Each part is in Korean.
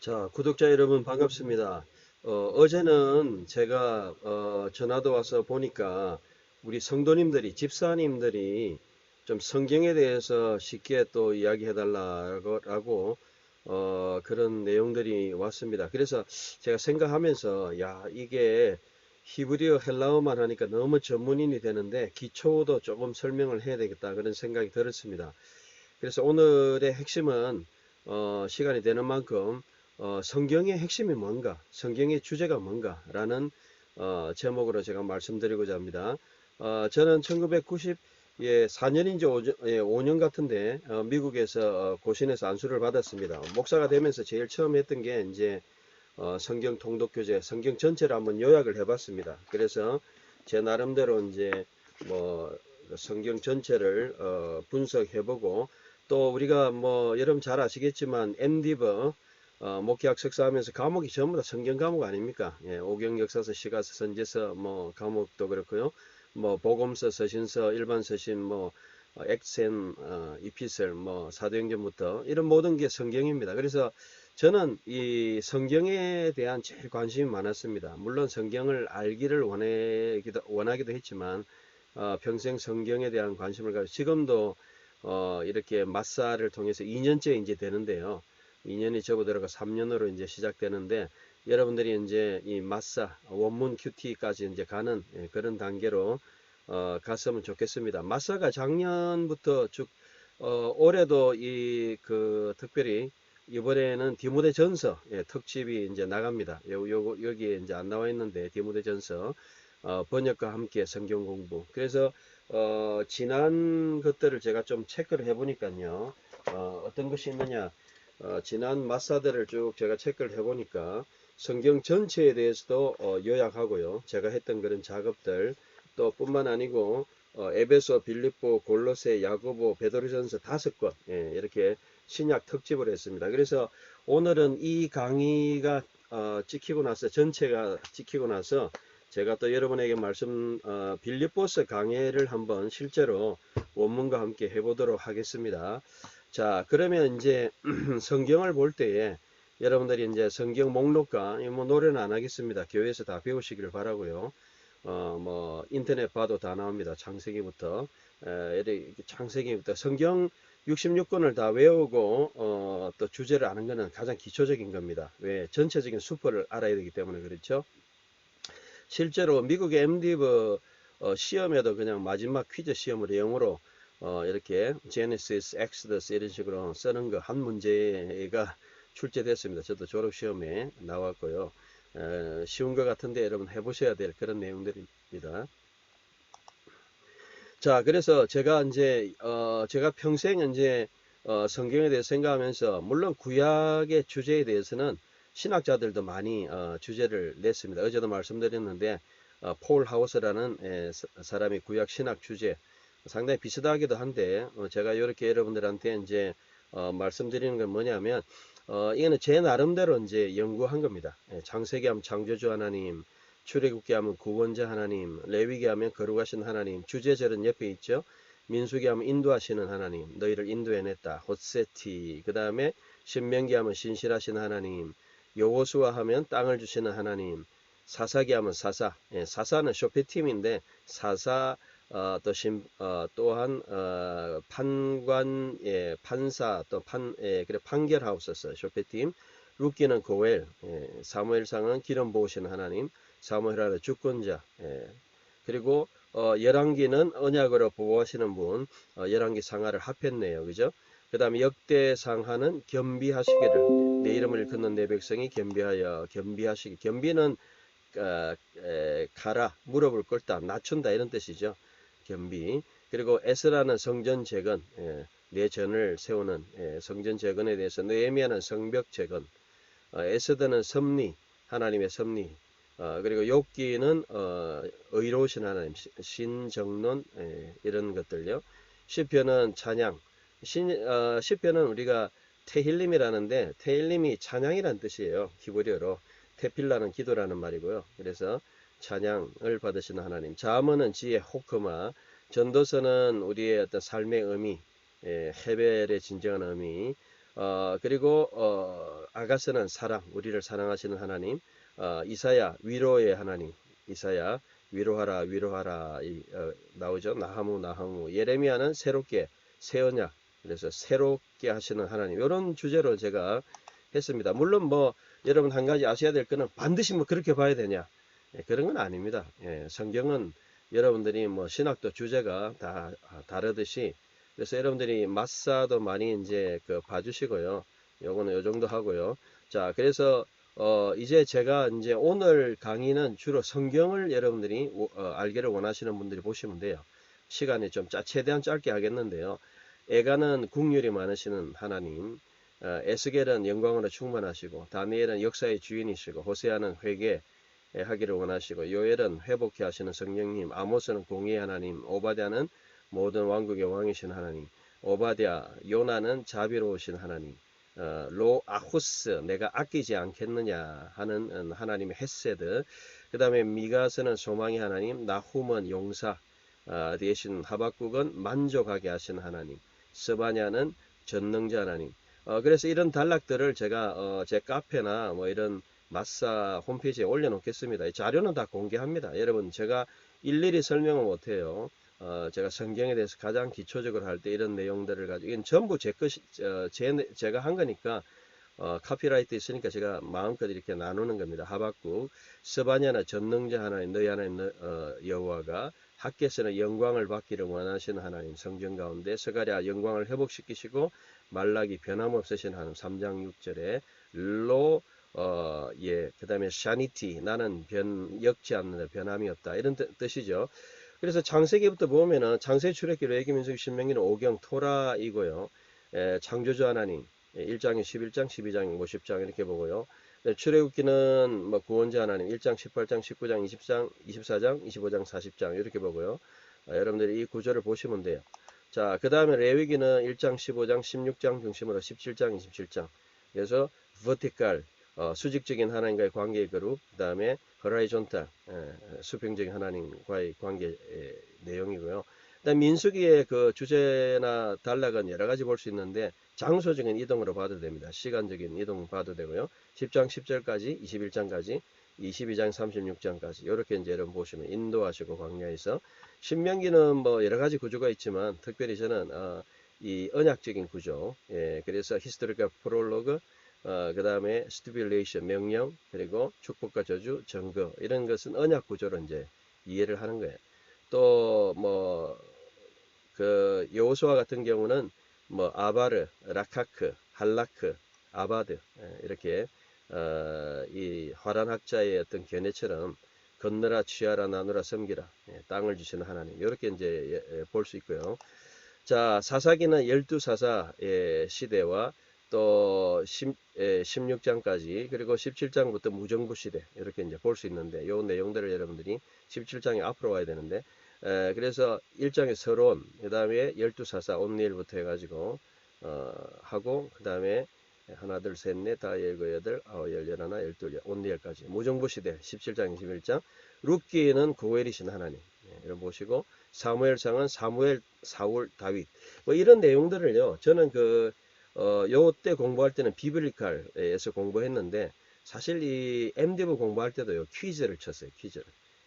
자, 구독자 여러분 반갑습니다. 어, 제는 제가 어, 전화도 와서 보니까 우리 성도님들이 집사님들이 좀 성경에 대해서 쉽게 또 이야기해 달라고 라고, 어, 그런 내용들이 왔습니다. 그래서 제가 생각하면서 야, 이게 히브리어 헬라어만 하니까 너무 전문인이 되는데 기초도 조금 설명을 해야 되겠다 그런 생각이 들었습니다. 그래서 오늘의 핵심은 어, 시간이 되는 만큼 어, 성경의 핵심이 뭔가, 성경의 주제가 뭔가라는 어, 제목으로 제가 말씀드리고자 합니다. 어, 저는 1990 예, 4년인지 5년, 예, 5년 같은데 어, 미국에서 어, 고신에서 안수를 받았습니다. 목사가 되면서 제일 처음 했던 게 이제 어, 성경 통독 교재, 성경 전체를 한번 요약을 해봤습니다. 그래서 제 나름대로 이제 뭐 성경 전체를 어, 분석해보고 또 우리가 뭐 여러분 잘 아시겠지만 MD버 어, 목회학 석사하면서 과목이 전부 다 성경 과목 아닙니까? 예, 오경 역사서, 시가서, 선제서 뭐 과목도 그렇고요. 뭐 복음서, 서신서, 일반 서신, 뭐 어, 엑센, 어, 이피셀, 뭐 사도행전부터 이런 모든 게 성경입니다. 그래서 저는 이 성경에 대한 제일 관심이 많았습니다. 물론 성경을 알기를 원하기도, 원하기도 했지만 어, 평생 성경에 대한 관심을 가지고 지금도 어, 이렇게 마사를 통해서 2년째 이제 되는데요. 2년이 접어들어가 3년으로 이제 시작되는데 여러분들이 이제 이 마사 원문 큐티까지 이제 가는 예, 그런 단계로 어, 갔으면 좋겠습니다. 마사가 작년부터 쭉 어, 올해도 이 그 특별히 이번에는 디모데 전서 예, 특집이 이제 나갑니다. 요, 요, 여기에 이제 안 나와 있는데 디모데 전서 어, 번역과 함께 성경 공부. 그래서 어, 지난 것들을 제가 좀 체크를 해보니까요. 어, 어떤 것이 있느냐. 어, 지난 마사들을 쭉 제가 체크를 해보니까 성경 전체에 대해서도 어, 요약하고요. 제가 했던 그런 작업들 또 뿐만 아니고 어, 에베소, 빌립보, 골로새, 야고보, 베드로전서 다섯 권 예, 이렇게 신약 특집을 했습니다. 그래서 오늘은 이 강의가 어, 찍히고 나서 전체가 찍히고 나서 제가 또 여러분에게 말씀 어, 빌립보서 강해를 한번 실제로 원문과 함께 해보도록 하겠습니다. 자 그러면 이제 성경을 볼 때에 여러분들이 이제 성경 목록과 뭐 노래는 안 하겠습니다. 교회에서 다 배우시기를 바라고요. 어 뭐 인터넷 봐도 다 나옵니다. 창세기부터 에, 창세기부터 성경 66권을 다 외우고 어, 또 주제를 아는 것은 가장 기초적인 겁니다. 왜 전체적인 수퍼를 알아야 되기 때문에 그렇죠. 실제로 미국의 MD브 어, 시험에도 그냥 마지막 퀴즈 시험을 영어로 어, 이렇게 Genesis, Exodus 이런 식으로 쓰는 거 한 문제가 출제됐습니다. 저도 졸업 시험에 나왔고요. 에, 쉬운 것 같은데 여러분 해보셔야 될 그런 내용들입니다. 자, 그래서 제가 이제 어, 제가 평생 이제 어, 성경에 대해서 생각하면서 물론 구약의 주제에 대해서는 신학자들도 많이 어, 주제를 냈습니다. 어제도 말씀드렸는데 어, 폴 하우스라는 에, 사람이 구약 신학 주제 상당히 비슷하기도 한데 어, 제가 이렇게 여러분들한테 이제 어, 말씀드리는 건 뭐냐면 어, 이거는 제 나름대로 이제 연구한 겁니다. 예, 창세기 하면 창조주 하나님, 출애굽기 하면 구원자 하나님, 레위기 하면 거룩하신 하나님, 주제절은 옆에 있죠. 민수기 하면 인도하시는 하나님, 너희를 인도해냈다. 호세티. 그 다음에 신명기 하면 신실하신 하나님, 요호수아 하면 땅을 주시는 하나님, 사사기 하면 사사. 예, 사사는 쇼페팀인데 사사 어, 또 신, 어, 또한 어, 판관, 예, 판사, 또 판, 예, 그래 판결하우스서 쇼페팀. 룻기는 고엘, 예, 사무엘상은 기름 부으시는 하나님, 사무엘하는 주권자, 예, 그리고 어, 열왕기는 언약으로 보호하시는 분, 어, 열왕기 상하를 합했네요, 그죠? 그 다음에 역대 상하는 겸비하시기를 내 이름을 일컫는 내 백성이 겸비하여 겸비하시기 겸비는 어, 에, 가라 무릎을 꿇다 낮춘다 이런 뜻이죠. 겸비. 그리고 에스라는 성전 재건, 예, 내 전을 세우는 예, 성전 재건에 대해서 느헤미야는 성벽 재건, 어, 에스더는 섭리, 하나님의 섭리, 어, 그리고 욥기는 어, 의로우신 하나님, 신정론 예, 이런 것들요. 시편은 찬양, 신, 어, 시편은 우리가 테힐림이라는데 테힐림이 찬양이란 뜻이에요. 히브리어로 테필라는 기도라는 말이고요. 그래서 찬양을 받으시는 하나님. 자문은 지혜 호크마. 전도서는 우리의 어떤 삶의 의미, 예, 헤벨의 진정한 의미. 어, 그리고 어, 아가스는 사랑, 우리를 사랑하시는 하나님, 어, 이사야 위로의 하나님, 이사야 위로하라 위로하라 이, 어, 나오죠. 나하무 나하무 예레미야는 새롭게 새 언약 그래서 새롭게 하시는 하나님 이런 주제로 제가 했습니다. 물론 뭐 여러분 한 가지 아셔야 될 거는 반드시 뭐 그렇게 봐야 되냐 예, 그런 건 아닙니다. 예, 성경은 여러분들이 뭐 신학도 주제가 다 다르듯이 그래서 여러분들이 마사도 많이 이제 그 봐주시고요. 요거는 요 정도 하고요. 자, 그래서 어 이제 제가 이제 오늘 강의는 주로 성경을 여러분들이 어, 알기를 원하시는 분들이 보시면 돼요. 시간이 좀 짜, 최대한 짧게 하겠는데요. 에가는 국률이 많으시는 하나님, 어, 에스겔은 영광으로 충만하시고 다니엘은 역사의 주인이시고 호세아는 회개 하기를 원하시고 요엘은 회복해 하시는 성령님, 아모스는 공의의 하나님, 오바댜는 모든 왕국의 왕이신 하나님, 오바댜, 요나는 자비로우신 하나님, 어, 로 아후스 내가 아끼지 않겠느냐 하는 음, 하나님의 헤세드 그 다음에 미가스는 소망의 하나님 나훔은 용사 어, 대신 하박국은 만족하게 하시는 하나님 스바냐는 전능자 하나님. 어, 그래서 이런 단락들을 제가 어, 제 카페나 뭐 이런 마사 홈페이지에 올려놓겠습니다. 자료는 다 공개합니다. 여러분 제가 일일이 설명을 못해요. 어, 제가 성경에 대해서 가장 기초적으로 할 때 이런 내용들을 가지고 이건 전부 제 것이 어, 제, 제가 한 거니까 어, 카피라이트 있으니까 제가 마음껏 이렇게 나누는 겁니다. 하박국 스바냐나 전능자 하나님 너희 하나님 어, 여호와가 학계에서는 영광을 받기를 원하시는 하나님 성경 가운데 스가랴 영광을 회복시키시고 말라기 변함없으신 하나님 3장 6절에 로 어, 예, 그 다음에 샤니티, 나는 변, 역지 않는 변함이 없다. 이런 뜻 이죠. 그래서 창세기부터 보면은 창세 출애기 레기민수기 신명기는 오경 토라이고요. 에, 창조주 하나님 1장에 11장 12장 50장 이렇게 보고요. 네, 출애굽기는 뭐 구원자 하나님 1장 18장 19장 20장 24장 25장 40장 이렇게 보고요. 아, 여러분들이 이 구조를 보시면 돼요. 자, 그 다음에 레위기는 1장 15장 16장 중심으로 17장 27장 그래서 버티칼 어, 수직적인 하나님과의 관계의 그룹 그 다음에 허라이존탈 수평적인 하나님과의 관계 의 내용이고요. 일단 민수기의 그 주제나 단락은 여러 가지 볼 수 있는데 장소적인 이동으로 봐도 됩니다. 시간적인 이동 봐도 되고요. 10장 10절까지 21장까지 22장 36장까지 이렇게 이제 여러분 보시면 인도하시고 광야에서 신명기는 뭐 여러 가지 구조가 있지만 특별히 저는 어, 이 언약적인 구조 예, 그래서 히스토리카 프롤로그 어, 그 다음에 스티빌레이션 명령 그리고 축복과 저주 증거 이런 것은 언약 구조로 이제 이해를 하는 거예요. 또 뭐 그 여호수아 같은 경우는 뭐 아바르, 라카크, 할라크, 아바드 예, 이렇게 어, 이 화란 학자의 어떤 견해처럼 건너라 취하라 나누라 섬기라 예, 땅을 주시는 하나님 이렇게 이제 예, 볼수 있고요. 자 사사기는 열두 사사의 시대와 또 10, 16장까지 그리고 17장부터 무정부 시대 이렇게 이제 볼 수 있는데 요 내용들을 여러분들이 17장에 앞으로 와야 되는데 에, 그래서 1장의 서론 그 다음에 12사사 온니엘부터 해가지고 어, 하고 그 다음에 하나 둘셋넷 다 열거 여덟 아홉 열 열하나 열둘 온니엘까지. 무정부 시대 17장 21장. 룻기는 고엘이신 하나님. 예, 이런 보시고 사무엘상은 사무엘 사울 다윗. 뭐 이런 내용들을요 저는 그 어, 요때 공부할 때는 비블리칼에서 공부했는데 사실 이 MD부 공부할 때도요 퀴즈를 쳤어요 퀴즈를.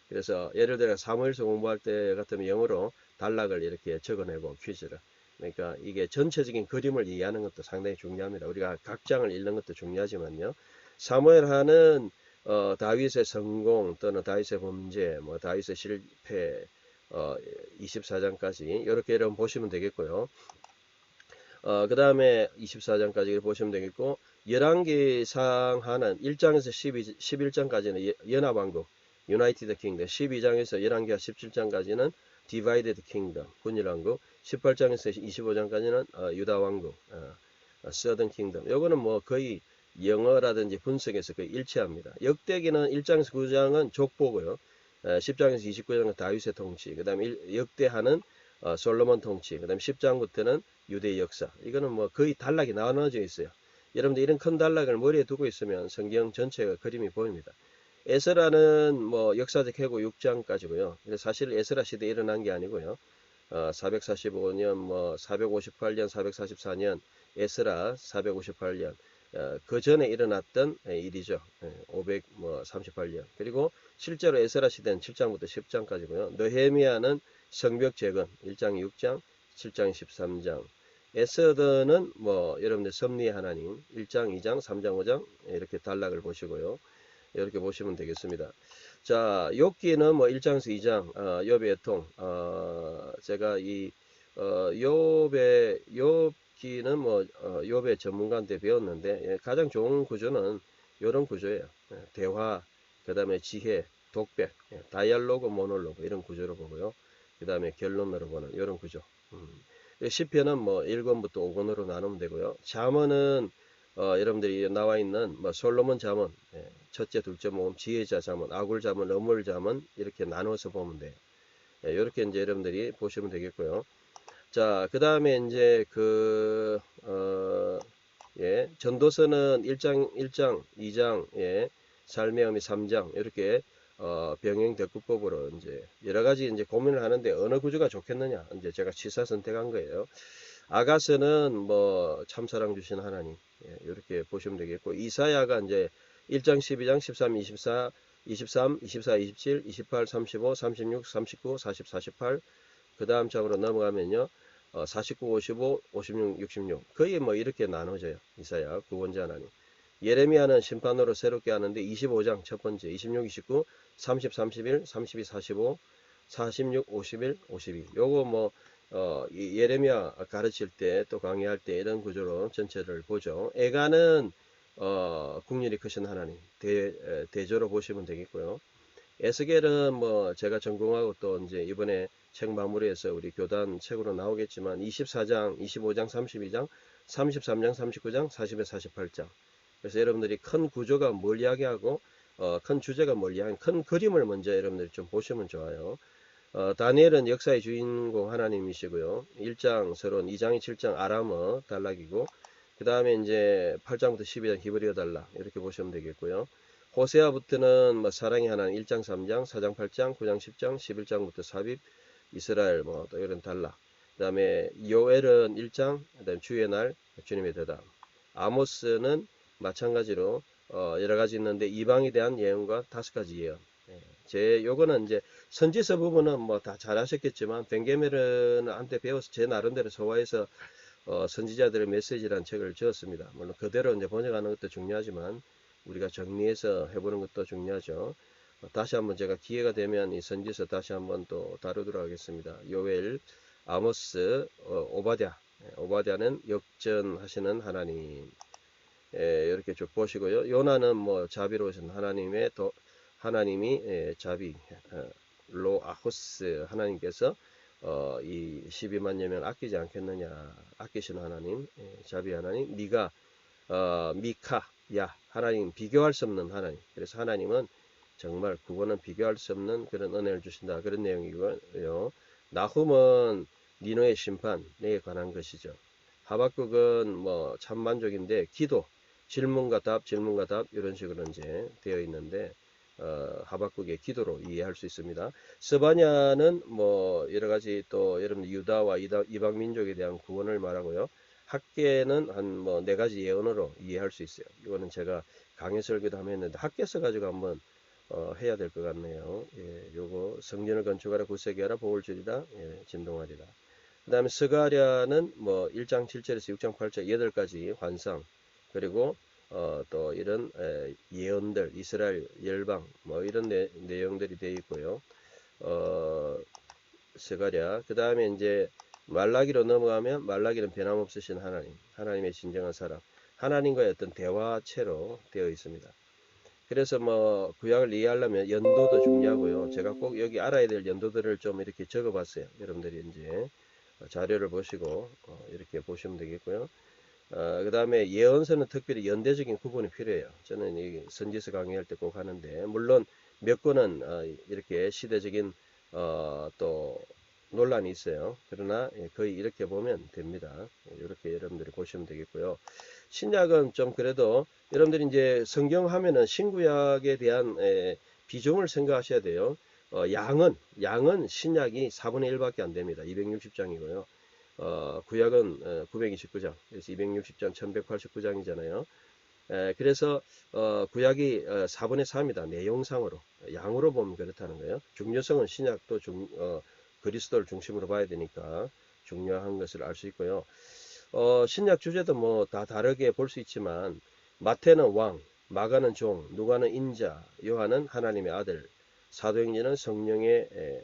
그래서 예를 들어 사무엘서 공부할 때 같으면 영어로 단락을 이렇게 적어내고 퀴즈를. 그러니까 이게 전체적인 그림을 이해하는 것도 상당히 중요합니다. 우리가 각 장을 읽는 것도 중요하지만요. 사무엘 하는 어, 다윗의 성공 또는 다윗의 범죄 뭐 다윗의 실패 어, 24장까지 이렇게 여러분 보시면 되겠고요 어, 그 다음에 24장까지 보시면 되겠고 11개상 하는 1장에서 12, 11장까지는 연합왕국 유나이티드 킹덤 12장에서 11개와 17장까지는 디바이디드 킹덤 군일왕국 18장에서 25장까지는 어, 유다왕국 어, 서든 킹덤 요거는 뭐 거의 영어라든지 분석에서 거의 일치합니다. 역대기는 1장에서 9장은 족보고요. 10장에서 29장은 다윗의 통치 그 다음에 역대하는 어, 솔로몬 통치 그 다음에 10장부터는 유대의 역사. 이거는 뭐 거의 단락이 나눠져 있어요. 여러분들 이런 큰 단락을 머리에 두고 있으면 성경 전체가 그림이 보입니다. 에스라는 뭐 역사적 해고 6장까지고요. 사실 에스라 시대에 일어난 게 아니고요. 어, 445년, 뭐 458년, 444년 에스라 458년 어, 그 전에 일어났던 예, 일이죠. 538년. 그리고 실제로 에스라 시대는 7장부터 10장까지고요. 느헤미야는 성벽 재건 1장 6장, 7장 13장. 에스더는 뭐 여러분들 섭리의 하나님 1장, 2장, 3장, 5장 이렇게 단락을 보시고요. 이렇게 보시면 되겠습니다. 자, 욥기는 뭐 1장에서 2장 어, 욥의 통 어, 제가 이 어, 욥의 욥기는 뭐 어, 욥의 전문가한테 배웠는데 예, 가장 좋은 구조는 이런 구조예요. 예, 대화, 그 다음에 지혜, 독백, 예, 다이얼로그, 모놀로그 이런 구조로 보고요. 그 다음에 결론으로 보는 이런 구조. 음. 시편은 뭐 1권부터 5권으로 나누면 되고요. 잠언은 어, 여러분들이 나와 있는 뭐 솔로몬 잠언, 예, 첫째, 둘째 모음, 지혜자 잠언, 아굴 잠언, 어물 잠언 이렇게 나눠서 보면 돼요. 예, 이렇게 이제 여러분들이 보시면 되겠고요. 자, 그 다음에 이제 그, 어, 예, 전도서는 1장, 1장, 2장, 예, 삶의 의미 3장, 이렇게, 어, 병행 대구법으로 이제 여러 가지 이제 고민을 하는데 어느 구조가 좋겠느냐. 이제 제가 취사 선택한 거예요. 아가스는 뭐 참사랑 주신 하나님, 예, 이렇게 보시면 되겠고, 이사야가 이제 1장, 12장, 13, 24, 23, 24, 27, 28, 35, 36, 39, 40, 48, 그 다음 장으로 넘어가면요. 어, 49, 55, 56, 66. 거의 뭐 이렇게 나눠져요. 이사야, 구원자 하나님. 예레미야는 심판으로 새롭게 하는데 25장 첫 번째, 26, 29, 30, 31, 32, 45, 46, 51, 52. 요거 뭐, 어, 예레미야 가르칠 때 또 강의할 때 이런 구조로 전체를 보죠. 애가는 어, 국률이 크신 하나님 대, 대조로 보시면 되겠고요. 에스겔은 뭐 제가 전공하고 또 이제 이번에 책 마무리해서 우리 교단 책으로 나오겠지만 24장, 25장, 32장, 33장, 39장, 40에 48장. 그래서 여러분들이 큰 구조가 뭘 이야기하고 어, 큰 주제가 뭘 이야기하는 큰 그림을 먼저 여러분들이 좀 보시면 좋아요. 어, 다니엘은 역사의 주인공 하나님이시고요. 1장 서론, 2장이 7장 아람어 단락이고 그 다음에 이제 8장부터 12장 히브리어 달라 이렇게 보시면 되겠고요. 호세아부터는 뭐 사랑의 하나님 1장 3장 4장 8장 9장 10장 11장부터 삽입 이스라엘 뭐 또 이런 달라 그 다음에 요엘은 1장 그 다음에 주의 날 주님의 대답 아모스는 마찬가지로 어 여러 가지 있는데 이방에 대한 예언과 다섯 가지 예언 예. 제 요거는 이제 선지서 부분은 뭐 다 잘하셨겠지만 벤게메르한테 배워서 제 나름대로 소화해서 어, 선지자들의 메시지라는 책을 지었습니다. 물론 그대로 이제 번역하는 것도 중요하지만 우리가 정리해서 해보는 것도 중요하죠. 어, 다시 한번 제가 기회가 되면 이 선지서 다시 한번 또 다루도록 하겠습니다. 요엘, 아모스, 어, 오바댜. 예, 오바댜는 역전하시는 하나님. 예, 이렇게 쭉 보시고요. 요나는 뭐 자비로우신 하나님의 도, 하나님이 예, 자비, 어, 로아호스 하나님께서 어, 이 12만여 명 아끼지 않겠느냐. 아끼신 하나님 예, 자비 하나님. 네가 어, 미카 야 하나님 비교할 수 없는 하나님. 그래서 하나님은 정말 그거는 비교할 수 없는 그런 은혜를 주신다. 그런 내용이고요. 나훔은 니노의 심판에 관한 것이죠. 하박국은 뭐 참만족인데 기도 질문과 답 질문과 답 이런 식으로 이제 되어 있는데 어, 하박국의 기도로 이해할 수 있습니다. 스바냐는 뭐 여러 가지 또 여러분 유다와 이방 민족에 대한 구원을 말하고요. 학계는 한 뭐 네 가지 예언으로 이해할 수 있어요. 이거는 제가 강의 설교도 한번 했는데 학계서 가지고 한번 어, 해야 될 것 같네요. 예, 요거 성전을 건축하라 구세기하라 보울줄이다 예, 진동하리라. 그 다음에 스가랴는 뭐 1장 7절에서 6장 8절 8가지 환상 그리고 어, 또 이런 에, 예언들, 이스라엘 열방, 뭐 이런 내, 내용들이 되어 있고요. 어, 스가랴. 그 다음에 이제 말라기로 넘어가면 말라기는 변함없으신 하나님, 하나님의 진정한 사람, 하나님과의 어떤 대화체로 되어 있습니다. 그래서 뭐 구약을 이해하려면 연도도 중요하고요. 제가 꼭 여기 알아야 될 연도들을 좀 이렇게 적어 봤어요. 여러분들이 이제 자료를 보시고 어, 이렇게 보시면 되겠고요. 어, 그 다음에 예언서는 특별히 연대적인 구분이 필요해요. 저는 이 선지서 강의할 때 꼭 하는데, 물론 몇 권은 어, 이렇게 시대적인 어, 또 논란이 있어요. 그러나 예, 거의 이렇게 보면 됩니다. 이렇게 여러분들이 보시면 되겠고요. 신약은 좀 그래도 여러분들이 이제 성경 하면은 신구약에 대한 에, 비중을 생각하셔야 돼요. 어, 양은 양은 신약이 4분의 1밖에 안 됩니다. 260장이고요. 어, 구약은 어, 929장, 그래서 260장, 1189장이잖아요. 에, 그래서 어, 구약이 어, 4분의 3이다. 내용상으로 양으로 보면 그렇다는 거예요. 중요성은 신약도 중, 어, 그리스도를 중심으로 봐야 되니까 중요한 것을 알 수 있고요. 어, 신약 주제도 뭐 다 다르게 볼 수 있지만 마태는 왕, 마가는 종, 누가는 인자, 요한은 하나님의 아들, 사도행전은 성령의 에, 에,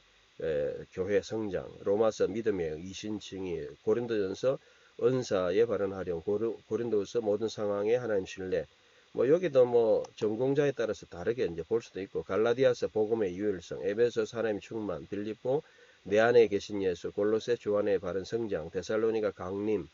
교회 성장, 로마서 믿음의 이신칭이, 고린도전서 은사에 발언하령, 고린도서 모든 상황에 하나님 신뢰. 뭐 여기도 뭐 전공자에 따라서 다르게 이제 볼 수도 있고 갈라디아서 복음의 유일성, 에베소서 하나님 충만, 빌립보 내 안에 계신 예수, 골로새 주 안에 바른 성장, 데살로니가 강림,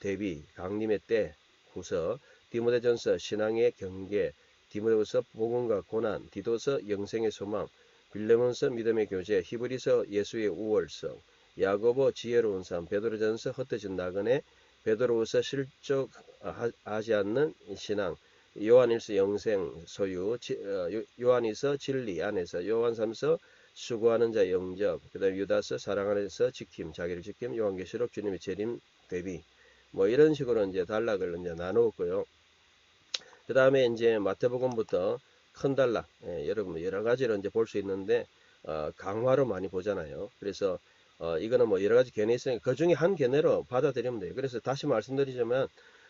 대비, 강림의 때, 후서, 디모데전서 신앙의 경계, 디모데후서 복음과 고난, 디도서 영생의 소망, 빌레몬서 믿음의 교제, 히브리서 예수의 우월성, 야고보 지혜로운 삶, 베드로전서 흩어진 나그네, 베드로후서 실족하지 않는 신앙, 요한일서 영생 소유, 어, 요한이서 진리 안에서, 요한삼서 수고하는 자 영접, 그 다음에 유다서 사랑 안에서 지킴, 자기를 지킴, 요한계시록 주님의 재림 대비, 뭐 이런 식으로 이제 단락을 이제 나누었고요. 그 다음에 이제 마태복음부터 큰 단락, 예, 여러분 여러 가지로 이제 볼 수 있는데 어, 강화로 많이 보잖아요. 그래서 어, 이거는 뭐 여러 가지 견해 있으니까 그 중에 한 견해로 받아들이면 돼요. 그래서 다시 말씀드리자면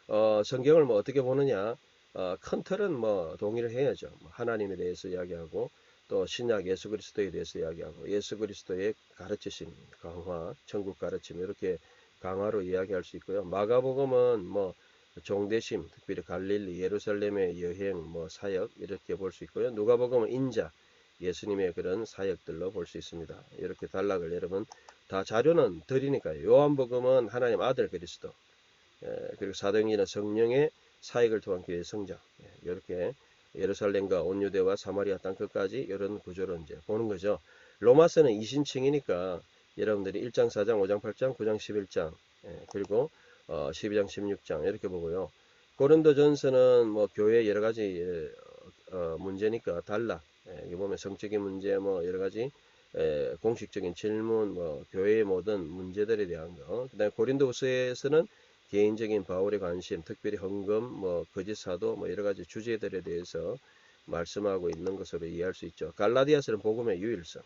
어, 성경을 뭐 어떻게 보느냐, 어, 큰 틀은 뭐 동의를 해야죠. 뭐 하나님에 대해서 이야기하고 또 신약 예수 그리스도에 대해서 이야기하고 예수 그리스도의 가르치심, 강화, 천국 가르침 이렇게 강화로 이야기할 수 있고요. 마가복음은 뭐 종대심, 특별히 갈릴리, 예루살렘의 여행, 뭐 사역 이렇게 볼 수 있고요. 누가복음은 인자, 예수님의 그런 사역들로 볼 수 있습니다. 이렇게 단락을 여러분 다 자료는 드리니까요. 요한복음은 하나님 아들 그리스도, 예, 그리고 사도행전은 성령의 사역을 통한 교회 성장, 예, 이렇게 예루살렘과 온 유대와 사마리아 땅 끝까지 이런 구조로 이제 보는 거죠. 로마서는 이신칭이니까 여러분들이 1장, 4장, 5장, 8장, 9장, 11장, 예, 그리고 어, 12장, 16장 이렇게 보고요. 고린도 전서는 뭐 교회 여러 가지 예, 어, 문제니까 달라. 예, 여기 보면 성적인 문제, 뭐 여러 가지 예, 공식적인 질문, 뭐 교회의 모든 문제들에 대한 거. 그다음에 고린도후서에서는 개인적인 바울의 관심, 특별히 헌금, 뭐 거짓 사도, 뭐 여러 가지 주제들에 대해서 말씀하고 있는 것으로 이해할 수 있죠. 갈라디아서는 복음의 유일성,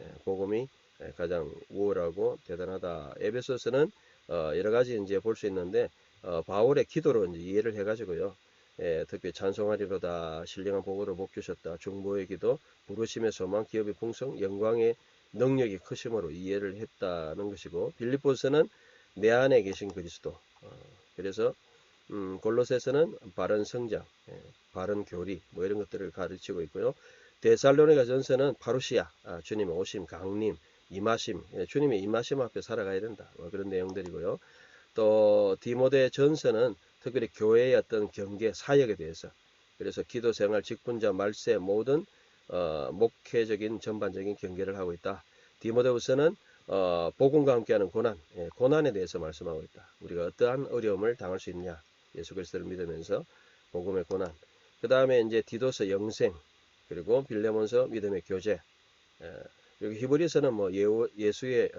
예, 복음이 예, 가장 우월하고 대단하다. 에베소서는 어, 여러 가지 이제 볼 수 있는데 어, 바울의 기도로 이제 이해를 해가지고요. 예, 특히 찬송하리로다 신령한 복으로 복 주셨다 중보의 기도 부르심의 소망 기업의 풍성 영광의 능력이 크심으로 이해를 했다는 것이고 빌립보서는 내 안에 계신 그리스도 어, 그래서 음, 골로새서는 바른 성장 예, 바른 교리 뭐 이런 것들을 가르치고 있고요 데살로니가 전서는 파루시아 아, 주님의 오심 강림 임하심, 예, 주님의 임하심 앞에 살아가야 된다. 뭐 그런 내용들이고요. 또 디모데 전서는 특별히 교회의 어떤 경계 사역에 대해서 그래서 기도 생활, 직분자, 말세 모든 어, 목회적인 전반적인 경계를 하고 있다. 디모데후서는 어, 복음과 함께하는 고난, 예, 고난에 대해서 말씀하고 있다. 우리가 어떠한 어려움을 당할 수 있냐? 예수 그리스도를 믿으면서 복음의 고난. 그 다음에 이제 디도서 영생, 그리고 빌레몬서 믿음의 교제. 예, 여기 히브리서는 뭐 예 수의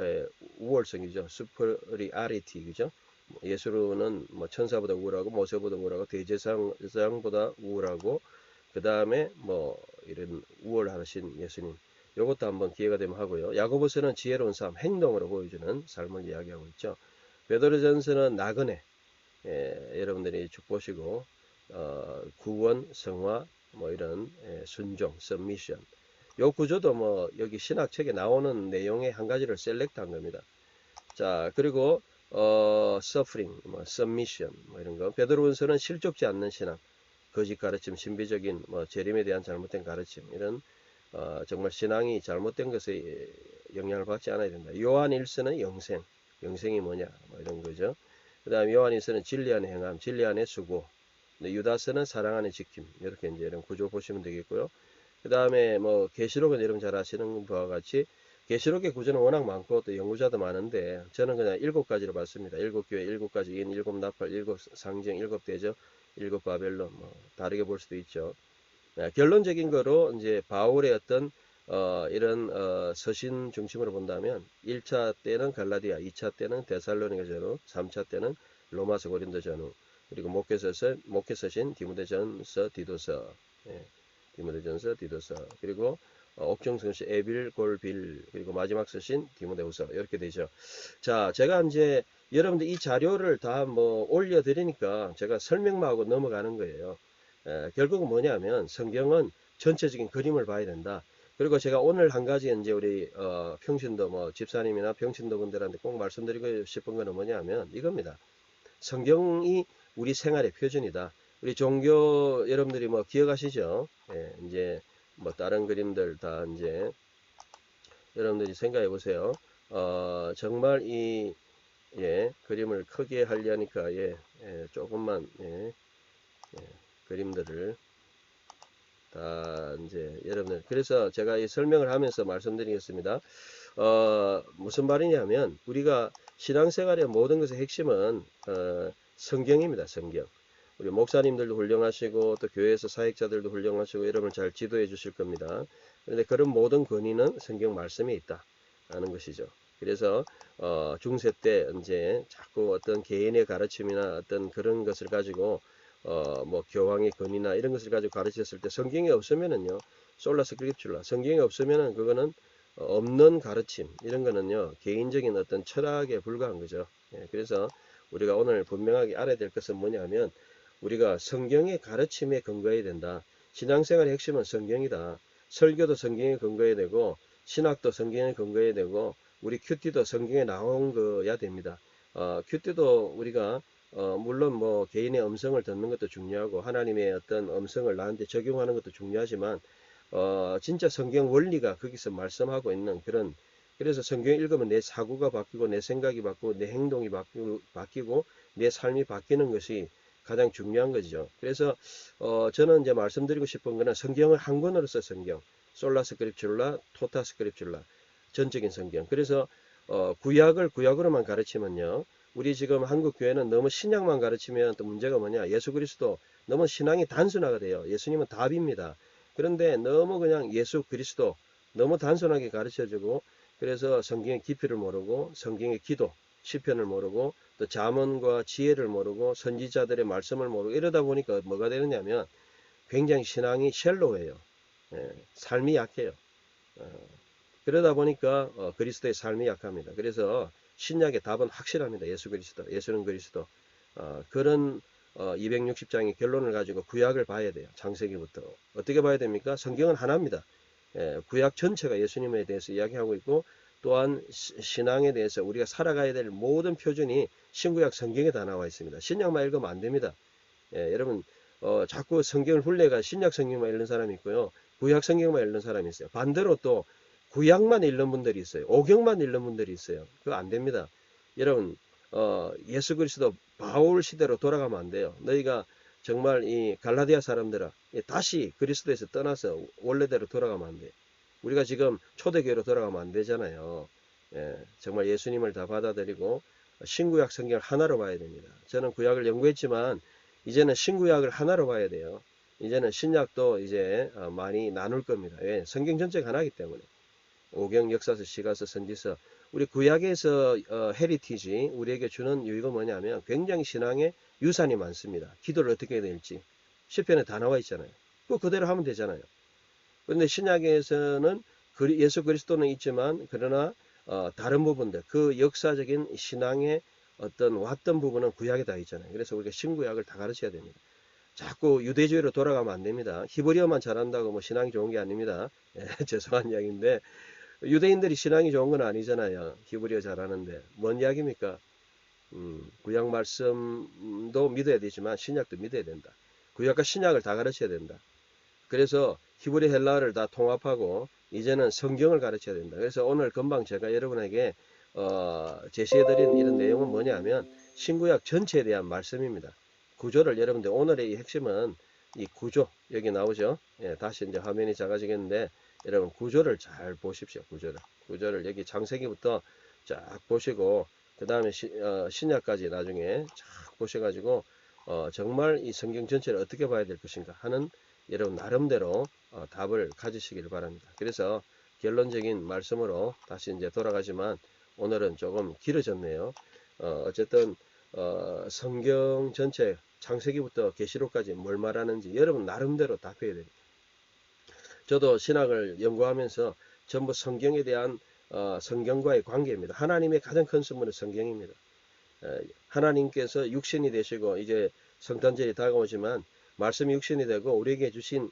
우월성이죠. 스프리아리티 그죠? 뭐 예수로는 뭐 천사보다 우월하고 모세보다 우월하고 대제사장보다 우월하고 그 다음에 뭐 이런 우월하신 예수님 이것도 한번 기회가 되면 하고요. 야고보서는 지혜로운 삶, 행동으로 보여주는 삶을 이야기하고 있죠. 베드로전서는 나그네 예, 여러분들이 쭉 보시고 어, 구원, 성화 뭐 이런 예, 순종, 서미션 요 구조도 뭐 여기 신학책에 나오는 내용의 한 가지를 셀렉트한 겁니다. 자 그리고 어 suffering, 뭐 submission 뭐 이런 거 베드로전서는 실족지 않는 신앙, 거짓 가르침, 신비적인 뭐 재림에 대한 잘못된 가르침 이런 어, 정말 신앙이 잘못된 것에 영향을 받지 않아야 된다. 요한 일서는 영생, 영생이 뭐냐 뭐 이런 거죠. 그 다음 요한 일서는 진리 안의 행함, 진리 안의 수고. 유다서는 사랑 안의 지킴 이렇게 이제 이런 구조 보시면 되겠고요. 그 다음에 뭐 계시록은 여러분 잘 아시는 바와 같이 계시록의 구조는 워낙 많고 또 연구자도 많은데 저는 그냥 일곱 가지로 봤습니다. 일곱 교회, 일곱 가지 인, 일곱 나팔, 일곱 상징, 일곱 대적, 일곱 바벨론 뭐 다르게 볼 수도 있죠. 네, 결론적인 거로 이제 바울의 어떤 어, 이런 어, 서신 중심으로 본다면 1차 때는 갈라디아, 2차 때는 데살로니가 전후, 3차 때는 로마서 고린도 전후, 그리고 목회서서 목회서신 디모데전서 디도서, 예, 디모데전서 디도서, 그리고 어, 옥정성시 에빌 골빌 그리고 마지막 서신 디모데후서 이렇게 되죠. 자, 제가 이제 여러분들 이 자료를 다 뭐 올려드리니까 제가 설명만 하고 넘어가는 거예요. 에, 결국은 뭐냐면 성경은 전체적인 그림을 봐야 된다. 그리고 제가 오늘 한 가지 이제 우리 어, 평신도 뭐 집사님이나 평신도 분들한테 꼭 말씀드리고 싶은 거는 뭐냐면 이겁니다. 성경이 우리 생활의 표준이다. 우리 종교 여러분들이 뭐 기억하시죠? 예, 이제 뭐 다른 그림들 다 이제 여러분들이 생각해 보세요. 어, 정말 이 예, 그림을 크게 하려니까 예, 예, 조금만 예, 예, 그림들을 다 이제 여러분들 그래서 제가 이 설명을 하면서 말씀드리겠습니다. 어, 무슨 말이냐면 우리가 신앙생활의 모든 것의 핵심은 어, 성경입니다. 성경. 우리 목사님들도 훌륭하시고 또 교회에서 사역자들도 훌륭하시고 여러분을 잘 지도해 주실 겁니다. 그런데 그런 모든 권위는 성경 말씀에 있다 하는 것이죠. 그래서 어, 중세 때 이제 자꾸 어떤 개인의 가르침이나 어떤 그런 것을 가지고 어, 뭐 교황의 권위나 이런 것을 가지고 가르쳤을 때 성경이 없으면은요 솔라 스크립출라 성경이 없으면은 그거는 어, 없는 가르침 이런 거는요 개인적인 어떤 철학에 불과한 거죠. 예, 그래서 우리가 오늘 분명하게 알아야 될 것은 뭐냐면 우리가 성경의 가르침에 근거해야 된다. 신앙생활의 핵심은 성경이다. 설교도 성경에 근거해야 되고 신학도 성경에 근거해야 되고 우리 큐티도 성경에 나온 거야 됩니다. 어, 큐티도 우리가 어, 물론 뭐 개인의 음성을 듣는 것도 중요하고 하나님의 어떤 음성을 나한테 적용하는 것도 중요하지만 어, 진짜 성경 원리가 거기서 말씀하고 있는 그런 그래서 성경 읽으면 내 사고가 바뀌고 내 생각이 바뀌고 내 행동이 바뀌고, 바뀌고 내 삶이 바뀌는 것이 가장 중요한 거죠. 그래서 어, 저는 이제 말씀드리고 싶은 거는 성경을 한 권으로서 성경 솔라 스크립줄라 토타 스크립줄라 전적인 성경. 그래서 어, 구약을 구약으로만 가르치면요. 우리 지금 한국 교회는 너무 신약만 가르치면 또 문제가 뭐냐? 예수 그리스도 너무 신앙이 단순화가 돼요. 예수님은 답입니다. 그런데 너무 그냥 예수 그리스도 너무 단순하게 가르쳐주고 그래서 성경의 깊이를 모르고 성경의 기도 시편을 모르고 또 자문과 지혜를 모르고 선지자들의 말씀을 모르고 이러다 보니까 뭐가 되느냐면 굉장히 신앙이 쉘로해요. 예, 삶이 약해요. 어, 그러다 보니까 어, 그리스도의 삶이 약합니다. 그래서 신약의 답은 확실합니다. 예수 그리스도, 예수는 그리스도. 어, 그런 어, 260장의 결론을 가지고 구약을 봐야 돼요. 창세기부터. 어떻게 봐야 됩니까? 성경은 하나입니다. 예, 구약 전체가 예수님에 대해서 이야기하고 있고 또한 시- 신앙에 대해서 우리가 살아가야 될 모든 표준이 신구약 성경에 다 나와 있습니다. 신약만 읽으면 안 됩니다. 예, 여러분 어, 자꾸 성경을 훈례가 신약 성경만 읽는 사람이 있고요. 구약 성경만 읽는 사람이 있어요. 반대로 또 구약만 읽는 분들이 있어요. 오경만 읽는 분들이 있어요. 그거 안 됩니다. 여러분 어, 예수 그리스도 바울 시대로 돌아가면 안 돼요. 너희가 정말 이 갈라디아 사람들아 이 다시 그리스도에서 떠나서 원래대로 돌아가면 안 돼. 우리가 지금 초대교회로 돌아가면 안 되잖아요. 예, 정말 예수님을 다 받아들이고 신구약 성경을 하나로 봐야 됩니다. 저는 구약을 연구했지만 이제는 신구약을 하나로 봐야 돼요. 이제는 신약도 이제 어, 많이 나눌 겁니다. 왜? 성경 전체가 하나이기 때문에. 오경, 역사서, 시가서, 선지서. 우리 구약에서 어, 헤리티지 우리에게 주는 유익은 뭐냐면 굉장히 신앙의 유산이 많습니다. 기도를 어떻게 해야 될지. 시편에 다 나와 있잖아요. 그 그대로 하면 되잖아요. 그런데 신약에서는 예수 그리스도는 있지만 그러나 어, 다른 부분들 그 역사적인 신앙의 어떤 왔던 부분은 구약에 다 있잖아요. 그래서 우리가 신구약을 다 가르쳐야 됩니다. 자꾸 유대주의로 돌아가면 안 됩니다. 히브리어만 잘한다고 뭐 신앙이 좋은 게 아닙니다. 예, 죄송한 이야기인데 유대인들이 신앙이 좋은 건 아니잖아요. 히브리어 잘하는데 뭔 이야기입니까? 음, 구약 말씀도 믿어야 되지만 신약도 믿어야 된다. 구약과 신약을 다 가르쳐야 된다. 그래서 히브리 헬라어를 다 통합하고 이제는 성경을 가르쳐야 된다. 그래서 오늘 금방 제가 여러분에게 어, 제시해드린 이런 내용은 뭐냐면 신구약 전체에 대한 말씀입니다. 구조를 여러분들 오늘의 이 핵심은 이 구조 여기 나오죠. 예, 다시 이제 화면이 작아지겠는데 여러분 구조를 잘 보십시오. 구조를 구조를 여기 장세기부터 쫙 보시고 그 다음에 신약까지 나중에 쫙 보셔가지고 어, 정말 이 성경 전체를 어떻게 봐야 될 것인가 하는 여러분 나름대로 어, 답을 가지시길 바랍니다. 그래서 결론적인 말씀으로 다시 이제 돌아가지만 오늘은 조금 길어졌네요. 어, 어쨌든 어, 성경 전체 창세기부터 계시록까지 뭘 말하는지 여러분 나름대로 답해야 됩니다. 저도 신학을 연구하면서 전부 성경에 대한 어, 성경과의 관계입니다. 하나님의 가장 큰 선물은 성경입니다. 에, 하나님께서 육신이 되시고 이제 성탄절이 다가오지만 말씀이 육신이 되고 우리에게 주신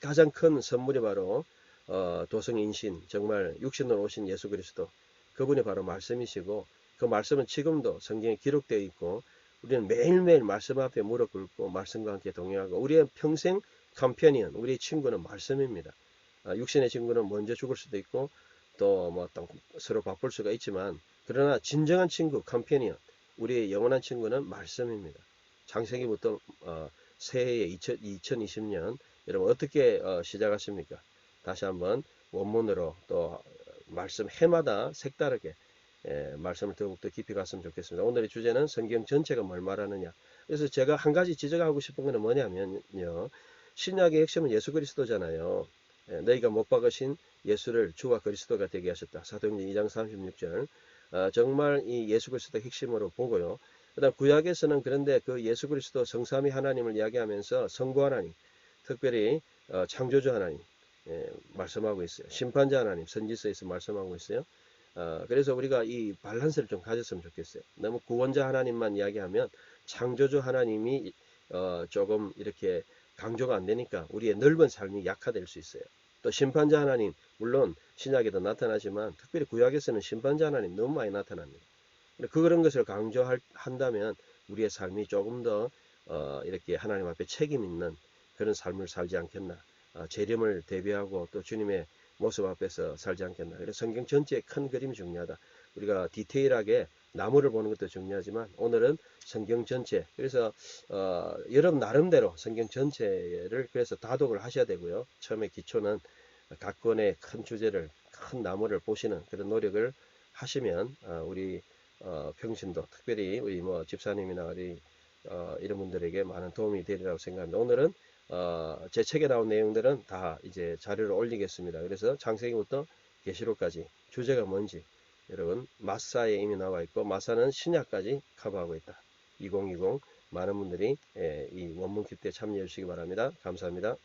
가장 큰 선물이 바로 어, 도성인신 정말 육신으로 오신 예수 그리스도 그분이 바로 말씀이시고 그 말씀은 지금도 성경에 기록되어 있고 우리는 매일매일 말씀 앞에 무릎 꿇고 말씀과 함께 동행하고 우리의 평생 컴패니언 우리의 친구는 말씀입니다. 아, 육신의 친구는 먼저 죽을 수도 있고 또뭐 서로 바쁠 수가 있지만 그러나 진정한 친구 컴패니언 우리의 영원한 친구는 말씀입니다. 창세기부터 어, 새해 2000, 2020년 여러분 어떻게 어, 시작하십니까? 다시 한번 원문으로 또 말씀 해마다 색다르게 예, 말씀을 더욱더 깊이 갔으면 좋겠습니다. 오늘의 주제는 성경 전체가 뭘 말하느냐. 그래서 제가 한 가지 지적하고 싶은 것은 뭐냐면요. 신약의 핵심은 예수 그리스도잖아요. 예, 너희가 못 박으신 예수를 주와 그리스도가 되게 하셨다. 사도행전 2장 36절. 아, 정말 이 예수 그리스도 핵심으로 보고요. 그다음 구약에서는 그런데 그 예수 그리스도 성삼위 하나님을 이야기하면서 성부 하나님, 특별히 어, 창조주 하나님 예, 말씀하고 있어요. 심판자 하나님 선지서에서 말씀하고 있어요. 어, 그래서 우리가 이 밸런스를 좀 가졌으면 좋겠어요. 너무 구원자 하나님만 이야기하면 창조주 하나님이 어, 조금 이렇게 강조가 안 되니까 우리의 넓은 삶이 약화될 수 있어요. 또 심판자 하나님 물론 신약에도 나타나지만 특별히 구약에서는 심판자 하나님 너무 많이 나타납니다. 그런 것을 강조한다면 우리의 삶이 조금 더 어, 이렇게 하나님 앞에 책임 있는 그런 삶을 살지 않겠나. 어, 재림을 대비하고 또 주님의 모습 앞에서 살지 않겠나. 그래서 성경 전체의 큰 그림이 중요하다. 우리가 디테일하게 나무를 보는 것도 중요하지만 오늘은 성경 전체. 그래서 어, 여러분 나름대로 성경 전체를 그래서 다독을 하셔야 되고요. 처음에 기초는 각 권의 큰 주제를 큰 나무를 보시는 그런 노력을 하시면 어, 우리 어, 평신도 특별히 우리 뭐 집사님이나 우리 어, 이런 분들에게 많은 도움이 되리라고 생각합니다. 오늘은 어, 제 책에 나온 내용들은 다 이제 자료를 올리겠습니다. 그래서 창세기부터 계시록까지 주제가 뭔지 여러분 마사에 이미 나와 있고 마사는 신약까지 커버하고 있다. 2020 많은 분들이 예, 이 원문 큐트에 참여해 주시기 바랍니다. 감사합니다.